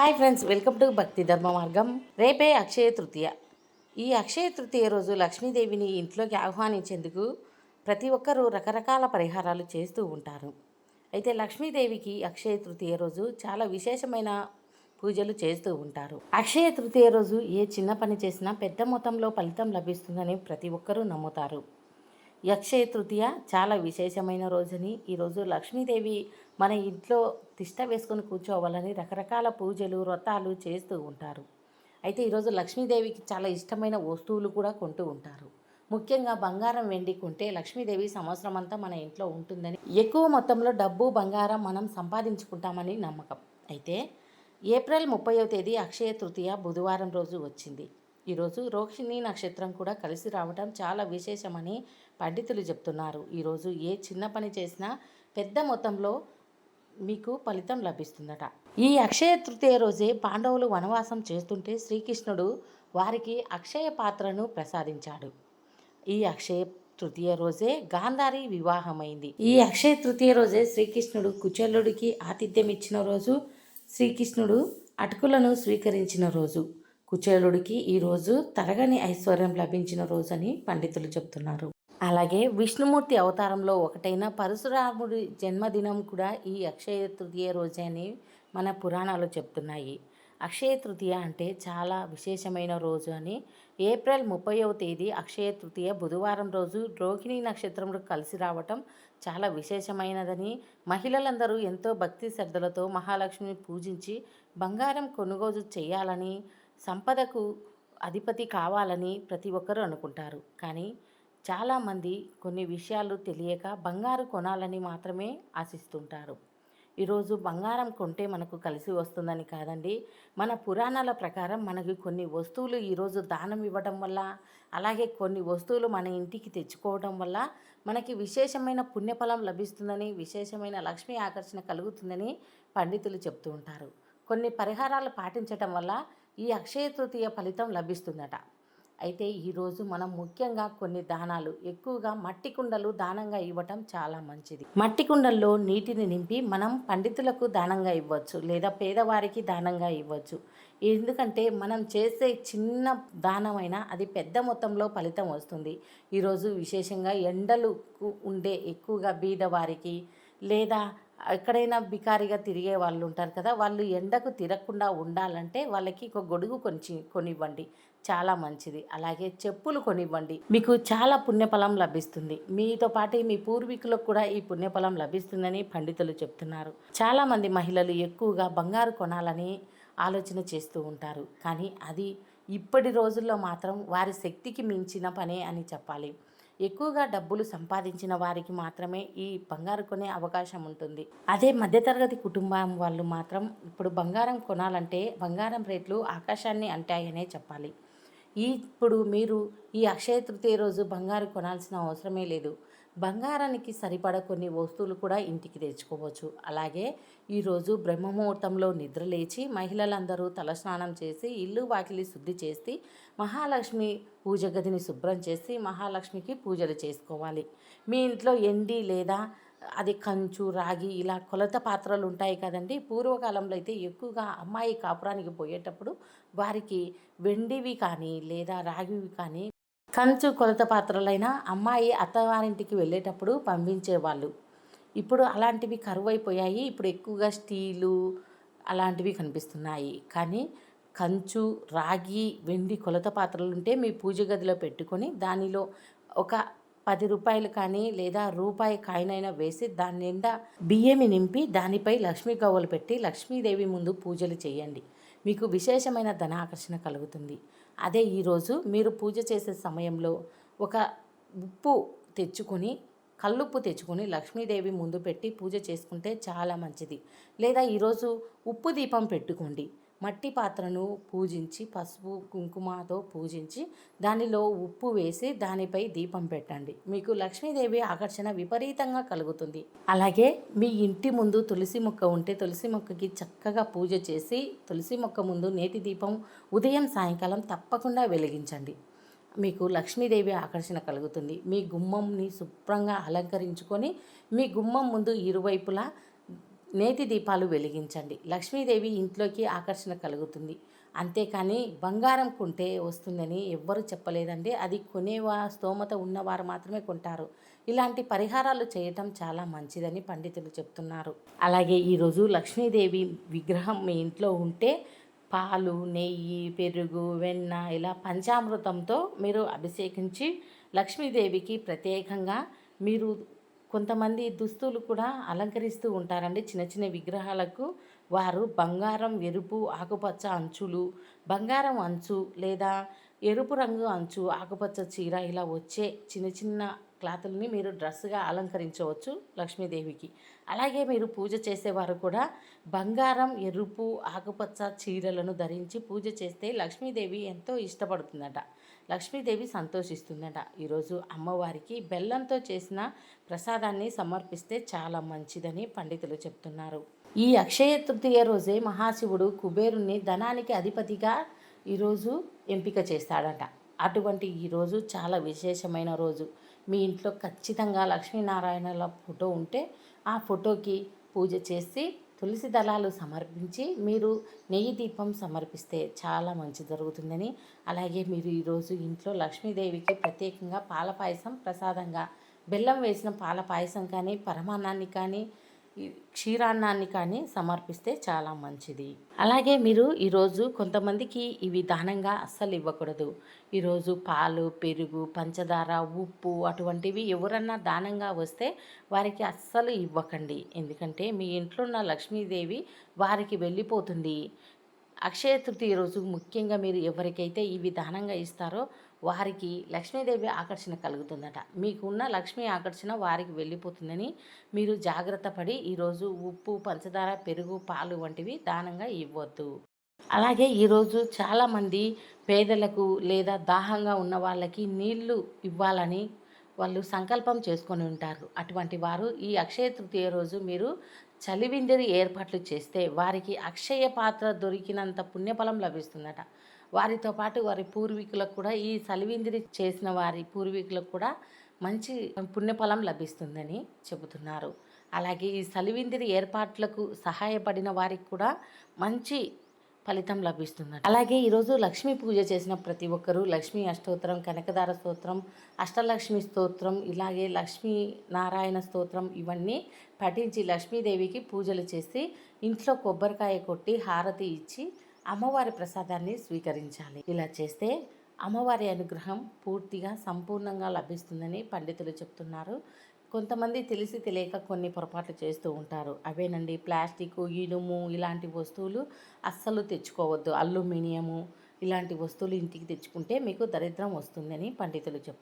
Hi friends welcome to భక్తి ధర్మ మార్గం. రేపే అక్షయ తృతీయ. ఈ అక్షయ తృతీయ రోజు లక్ష్మీదేవిని ఇంట్లోకి ఆహ్వానించేందుకు ప్రతి ఒక్కరూ రకరకాల పరిహారాలు చేస్తూ ఉంటారు. అయితే లక్ష్మీదేవికి అక్షయ తృతీయ రోజు చాలా విశేషమైన పూజలు చేస్తూ ఉంటారు. అక్షయ తృతీయ రోజు ఏ చిన్న పని చేసినా పెద్ద మొత్తంలో ఫలితం లభిస్తుందని ప్రతి ఒక్కరూ నమ్ముతారు. అక్షయ తృతీయ చాలా విశేషమైన రోజుని ఈరోజు లక్ష్మీదేవి మన ఇంట్లో తిష్ట వేసుకొని కూర్చోవాలని రకరకాల పూజలు వ్రతాలు చేస్తూ ఉంటారు. అయితే ఈరోజు లక్ష్మీదేవికి చాలా ఇష్టమైన వస్తువులు కూడా కొంటూ ఉంటారు. ముఖ్యంగా బంగారం వెండి కొంటే లక్ష్మీదేవి సంవత్సరం అంతా మన ఇంట్లో ఉంటుందని ఎక్కువ మొత్తంలో డబ్బు బంగారం మనం సంపాదించుకుంటామని నమ్మకం. అయితే ఏప్రిల్ ముప్పైవ తేదీ అక్షయ తృతీయ బుధవారం రోజు వచ్చింది. ఈరోజు రోహిణి నక్షత్రం కూడా కలిసి రావడం చాలా విశేషమని పండితులు చెప్తున్నారు. ఈరోజు ఏ చిన్న పని చేసినా పెద్ద మొత్తంలో మీకు ఫలితం లభిస్తుందట. ఈ అక్షయ తృతీయ రోజే పాండవులు వనవాసం చేస్తుంటే శ్రీకృష్ణుడు వారికి అక్షయ పాత్రను ప్రసాదించాడు. ఈ అక్షయ తృతీయ రోజే గాంధారి వివాహమైంది. ఈ అక్షయ తృతీయ రోజే శ్రీకృష్ణుడు కుచేలుడికి ఆతిథ్యం ఇచ్చిన రోజు శ్రీకృష్ణుడు అటుకులను స్వీకరించిన రోజు కుచేలుడికి ఈరోజు తరగని ఐశ్వర్యం లభించిన రోజు అని పండితులు చెప్తున్నారు. అలాగే విష్ణుమూర్తి అవతారంలో ఒకటైన పరశురాముడి జన్మదినం కూడా ఈ అక్షయ తృతీయ రోజే అని మన పురాణాలు చెప్తున్నాయి. అక్షయ తృతీయ అంటే చాలా విశేషమైన రోజు అని ఏప్రిల్ ముప్పైవ తేదీ అక్షయ తృతీయ బుధవారం రోజు రోహిణి నక్షత్రంలో కలిసి రావటం చాలా విశేషమైనదని మహిళలందరూ ఎంతో భక్తి శ్రద్ధలతో మహాలక్ష్మిని పూజించి బంగారం కొనుగోలు చేయాలని సంపదకు అధిపతి కావాలని ప్రతి ఒక్కరూ అనుకుంటారు. కానీ చాలామంది కొన్ని విషయాలు తెలియక బంగారు కొనాలని మాత్రమే ఆశిస్తుంటారు. ఈరోజు బంగారం కొంటే మనకు కలిసి వస్తుందని కాదండి. మన పురాణాల ప్రకారం మనకి కొన్ని వస్తువులు ఈరోజు దానం ఇవ్వడం వల్ల అలాగే కొన్ని వస్తువులు మన ఇంటికి తెచ్చుకోవడం వల్ల మనకి విశేషమైన పుణ్యఫలం లభిస్తుందని విశేషమైన లక్ష్మీ ఆకర్షణ కలుగుతుందని పండితులు చెప్తూ ఉంటారు. కొన్ని పరిహారాలు పాటించటం వల్ల ఈ అక్షయ తృతీయ ఫలితం లభిస్తుందట. అయితే ఈరోజు మనం ముఖ్యంగా కొన్ని దానాలు ఎక్కువగా మట్టి కుండలు దానంగా ఇవ్వటం చాలా మంచిది. మట్టి కుండల్లో నీటిని నింపి మనం పండితులకు దానంగా ఇవ్వచ్చు లేదా పేదవారికి దానంగా ఇవ్వచ్చు. ఎందుకంటే మనం చేసే చిన్న దానమైనా అది పెద్ద మొత్తంలో ఫలితం వస్తుంది. ఈరోజు విశేషంగా ఎండలు ఉండే ఎక్కువగా బీదవారికి లేదా ఎక్కడైనా బికారిగా తిరిగే వాళ్ళు ఉంటారు కదా వాళ్ళు ఎండకు తిరగకుండా ఉండాలంటే వాళ్ళకి ఒక గొడుగు కొంచి కొనివ్వండి. చాలా మంచిది. అలాగే చెప్పులు కొనివ్వండి. మీకు చాలా పుణ్యఫలం లభిస్తుంది. మీతో పాటు మీ పూర్వీకులకు కూడా ఈ పుణ్యఫలం లభిస్తుందని పండితులు చెప్తున్నారు. చాలామంది మహిళలు ఎక్కువగా బంగారు కొనాలని ఆలోచన చేస్తూ ఉంటారు. కానీ అది ఇప్పటి రోజుల్లో మాత్రం వారి శక్తికి మించిన పనే అని చెప్పాలి. ఎక్కువగా డబ్బులు సంపాదించిన వారికి మాత్రమే ఈ బంగారు కొనే అవకాశం ఉంటుంది. అదే మధ్యతరగతి కుటుంబం వాళ్ళు మాత్రం ఇప్పుడు బంగారం కొనాలంటే బంగారం రేట్లు ఆకాశాన్ని అంటాయనే చెప్పాలి. ఈ ఇప్పుడు మీరు ఈ అక్షయ తృతీయ రోజు బంగారు కొనాల్సిన అవసరమే లేదు. బంగారానికి సరిపడ కొన్ని వస్తువులు కూడా ఇంటికి తెచ్చుకోవచ్చు. అలాగే ఈరోజు బ్రహ్మముహూర్తంలో నిద్ర లేచి మహిళలందరూ తలస్నానం చేసి ఇల్లు వాకిలి శుద్ధి చేసి మహాలక్ష్మి పూజ గదిని శుభ్రం చేసి మహాలక్ష్మికి పూజలు చేసుకోవాలి. మీ ఇంట్లో ఎండి లేదా అది కంచు రాగి ఇలా కొలత పాత్రలు ఉంటాయి కదండి. పూర్వకాలంలో అయితే ఎక్కువగా అమ్మాయి కాపురానికి పోయేటప్పుడు వారికి వెండివి కానీ లేదా రాగివి కానీ కంచు కొలత పాత్రలైన అమ్మాయి అత్తవారింటికి వెళ్ళేటప్పుడు పంపించేవాళ్ళు. ఇప్పుడు అలాంటివి కరువైపోయాయి. ఇప్పుడు ఎక్కువగా స్టీలు అలాంటివి కనిపిస్తున్నాయి. కానీ కంచు రాగి వెండి కొలత పాత్రలు ఉంటే మీ పూజ గదిలో పెట్టుకొని దానిలో ఒక పది రూపాయలు కానీ లేదా రూపాయి కాయినైనా వేసి దాని నిండా బియ్యమి నింపి దానిపై లక్ష్మీ గవ్వలు పెట్టి లక్ష్మీదేవి ముందు పూజలు చేయండి. మీకు విశేషమైన ధనాకర్షణ కలుగుతుంది. అదే ఈరోజు మీరు పూజ చేసే సమయంలో ఒక ఉప్పు తెచ్చుకొని కల్లుప్పు తెచ్చుకొని లక్ష్మీదేవి ముందు పెట్టి పూజ చేసుకుంటే చాలా మంచిది. లేదా ఈరోజు ఉప్పు దీపం పెట్టుకోండి. మట్టి పాత్రను పూజించి పసుపు కుంకుమతో పూజించి దానిలో ఉప్పు వేసి దానిపై దీపం పెట్టండి. మీకు లక్ష్మీదేవి ఆకర్షణ విపరీతంగా కలుగుతుంది. అలాగే మీ ఇంటి ముందు తులసి మొక్క ఉంటే తులసి మొక్కకి చక్కగా పూజ చేసి తులసి మొక్క ముందు నేతి దీపం ఉదయం సాయంకాలం తప్పకుండా వెలిగించండి. మీకు లక్ష్మీదేవి ఆకర్షణ కలుగుతుంది. మీ గుమ్మంని శుభ్రంగా అలంకరించుకొని మీ గుమ్మం ముందు ఇరువైపులా నేతి దీపాలు వెలిగించండి. లక్ష్మీదేవి ఇంట్లోకి ఆకర్షణ కలుగుతుంది. అంతేకాని బంగారం కొంటే వస్తుందని ఎవ్వరు చెప్పలేదండి. అది కొనేవా స్తోమత ఉన్నవారు మాత్రమే కొంటారు. ఇలాంటి పరిహారాలు చేయటం చాలా మంచిదని పండితులు చెప్తున్నారు. అలాగే ఈరోజు లక్ష్మీదేవి విగ్రహం మీ ఇంట్లో ఉంటే పాలు నెయ్యి పెరుగు వెన్న ఇలా పంచామృతంతో మీరు అభిషేకించి లక్ష్మీదేవికి ప్రత్యేకంగా మీరు కొంతమంది దుస్తులు కూడా అలంకరిస్తూ ఉంటారండి. చిన్న చిన్న విగ్రహాలకు వారు బంగారం ఎరుపు ఆకుపచ్చ అంచులు బంగారం అంచు లేదా ఎరుపు రంగు అంచు ఆకుపచ్చ చీర ఇలా వచ్చే చిన్న చిన్న క్లాతుల్ని మీరు డ్రెస్సుగా అలంకరించవచ్చు లక్ష్మీదేవికి. అలాగే మీరు పూజ చేసేవారు కూడా బంగారం ఎరుపు ఆకుపచ్చ చీరలను ధరించి పూజ చేస్తే లక్ష్మీదేవి ఎంతో ఇష్టపడుతుందట. లక్ష్మీదేవి సంతోషిస్తుందట. ఈరోజు అమ్మవారికి బెల్లంతో చేసిన ప్రసాదాన్ని సమర్పిస్తే చాలా మంచిదని పండితులు చెప్తున్నారు. ఈ అక్షయ తృతీయ రోజే మహాశివుడు కుబేరుణ్ణి ధనానికి అధిపతిగా ఈరోజు ఎంపిక చేస్తాడట. అటువంటి ఈరోజు చాలా విశేషమైన రోజు. మీ ఇంట్లో ఖచ్చితంగా లక్ష్మీనారాయణల ఫోటో ఉంటే ఆ ఫోటోకి పూజ చేసి తులసి దళాలు సమర్పించి మీరు నెయ్యి దీపం సమర్పిస్తే చాలా మంచి జరుగుతుందని. అలాగే మీరు ఈరోజు ఇంట్లో లక్ష్మీదేవికి ప్రత్యేకంగా పాల పాయసం ప్రసాదంగా బెల్లం వేసిన పాల పాయసం కానీ పరమాన్నాన్ని కానీ క్షీరాన్నాన్ని కానీ సమర్పిస్తే చాలా మంచిది. అలాగే మీరు ఈరోజు కొంతమందికి ఇవి దానంగా అస్సలు ఇవ్వకూడదు. ఈరోజు పాలు పెరుగు పంచదార ఉప్పు అటువంటివి ఎవరన్నా దానంగా వస్తే వారికి అస్సలు ఇవ్వకండి. ఎందుకంటే మీ ఇంట్లో ఉన్న లక్ష్మీదేవి వారికి వెళ్ళిపోతుంది. అక్షయ తృతీయ రోజు ముఖ్యంగా మీరు ఎవరికైతే ఇవి దానంగా ఇస్తారో వారికి లక్ష్మీదేవి ఆకర్షణ కలుగుతుందట. మీకున్న లక్ష్మీ ఆకర్షణ వారికి వెళ్ళిపోతుందని మీరు జాగ్రత్త పడి ఈరోజు ఉప్పు పంచదార పెరుగు పాలు వంటివి దానంగా ఇవ్వద్దు. అలాగే ఈరోజు చాలామంది పేదలకు లేదా దాహంగా ఉన్న వాళ్ళకి నీళ్ళు ఇవ్వాలని వాళ్ళు సంకల్పం చేసుకొని ఉంటారు. అటువంటి వారు ఈ అక్షయ తృతీయ రోజు మీరు చలివిందిరి ఏర్పాట్లు చేస్తే వారికి అక్షయ పాత్ర దొరికినంత పుణ్యఫలం లభిస్తుందట. వారితో పాటు వారి పూర్వీకులకు కూడా ఈ చలివిందిరి చేసిన వారి పూర్వీకులకు కూడా మంచి పుణ్యఫలం లభిస్తుందని చెబుతున్నారు. అలాగే ఈ సలివిందిరి ఏర్పాట్లకు సహాయపడిన వారికి కూడా మంచి ఫలితం లభిస్తుంది అలాగే ఈరోజు లక్ష్మీ పూజ చేసిన ప్రతి ఒక్కరూ లక్ష్మీ అష్టోత్తరం కనకదార స్తోత్రం అష్టలక్ష్మి స్తోత్రం ఇలాగే లక్ష్మీ నారాయణ స్తోత్రం ఇవన్నీ పఠించి లక్ష్మీదేవికి పూజలు చేసి ఇంట్లో కొబ్బరికాయ కొట్టి హారతి ఇచ్చి అమ్మవారి ప్రసాదాన్ని స్వీకరించాలి. ఇలా చేస్తే అమ్మవారి అనుగ్రహం పూర్తిగా సంపూర్ణంగా లభిస్తుందని పండితులు చెప్తున్నారు. కొంతమంది తెలిసి తెలియక కొన్ని పొరపాట్లు చేస్తూ ఉంటారు. అవేనండి ప్లాస్టిక్ ఇనుము ఇలాంటి వస్తువులు అస్సలు తెచ్చుకోవద్దు. అల్యూమినియము ఇలాంటి వస్తువులు ఇంటికి తెచ్చుకుంటే మీకు దరిద్రం వస్తుందని పండితులు చెప్తున్నారు